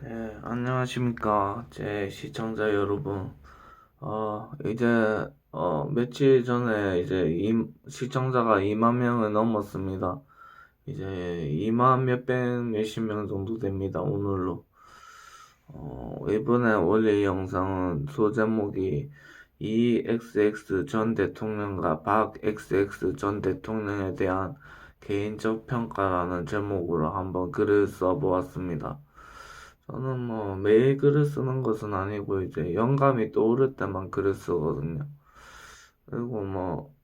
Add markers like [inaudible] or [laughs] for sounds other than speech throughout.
네, 안녕하십니까. 제 시청자 여러분. 어, 이제, 어, 며칠 전에 이제 이, 시청자가 2만 명을 넘었습니다. 이제 2만 몇백 몇십 명 정도 됩니다. 오늘로. 어, 이번에 올릴 영상은 소제목이 이XX 전 대통령과 박 XX 전 대통령에 대한 개인적 평가라는 제목으로 한번 글을 써보았습니다. 저는 뭐 매일 글을 쓰는 것은 아니고 이제 영감이 떠오를 때만 글을 쓰거든요. 그리고 뭐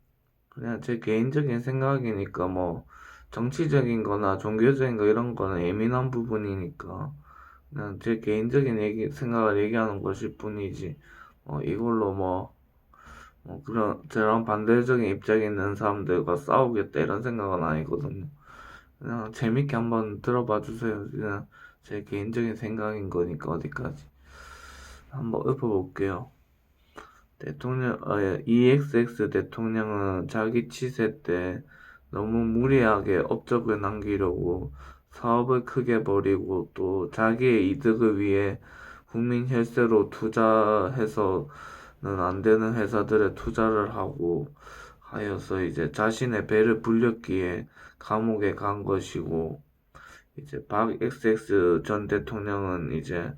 그냥 제 개인적인 생각이니까 뭐 정치적인 거나 종교적인 거 이런 거는 예민한 부분이니까 그냥 제 개인적인 얘기, 생각을 얘기하는 것일 뿐이지 뭐 이걸로 뭐, 뭐 그런 저랑 반대적인 입장에 있는 사람들과 싸우겠다 이런 생각은 아니거든요. 그냥 재밌게 한번 들어봐 주세요. 그냥 제 개인적인 생각인 거니까 어디까지 한번 읊어볼게요. 대통령, 어, 예, EXX 대통령은 자기 치세 때 너무 무리하게 업적을 남기려고 사업을 크게 벌이고 또 자기의 이득을 위해 국민 혈세로 투자해서는 안 되는 회사들에 투자를 하고 하여서 이제 자신의 배를 불렸기에 감옥에 간 것이고 이제 박 XX 전 대통령은 이제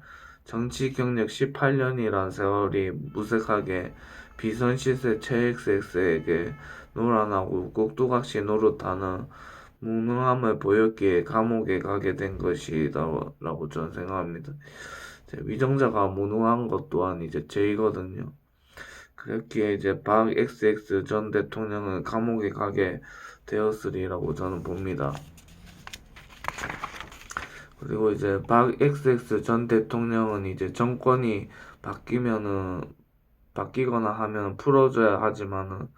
정치 경력 18년이란 세월이 무색하게 비선 시세 최 XX에게 노란하고 꼭두각시 노릇하는 무능함을 보였기에 감옥에 가게 된 것이다라고 저는 생각합니다. 위정자가 무능한 것 또한 이제 죄이거든요. 그렇기에 이제 박 XX 전 대통령은 감옥에 가게 되었으리라고 저는 봅니다. 그리고 이제 박 XX 전 대통령은 이제 정권이 바뀌면은 바뀌거나 하면 풀어줘야 하지만은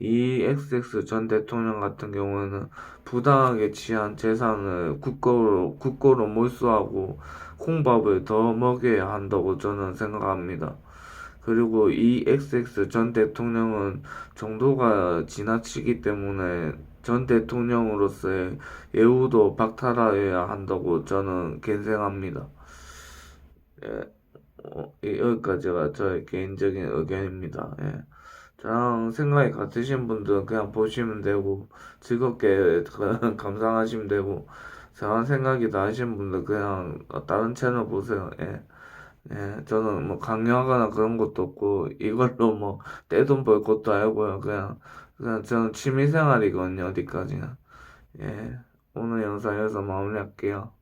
이 XX 전 대통령 같은 경우에는 부당하게 취한 재산을 국고로 국고로 몰수하고 콩밥을 더 먹여야 한다고 저는 생각합니다. 그리고 이 XX 전 대통령은 정도가 지나치기 때문에 전 대통령으로서의 예우도 박탈하여야 한다고 저는 견생합니다. 예, 어, 이- 여기까지가 저의 개인적인 의견입니다. 예. 저랑 생각이 같으신 분들은 그냥 보시면 되고 즐겁게 [laughs] 감상하시면 되고 저랑 생각이 다르신 분들 그냥 다른 채널 보세요. 예. 예, 저는 뭐 강요하거나 그런 것도 없고 이걸로 뭐 떼돈 벌 것도 아니고요. 그냥 저는 취미생활이거든요. 어디까지나. 예, 오늘 영상 여기서 마무리할게요.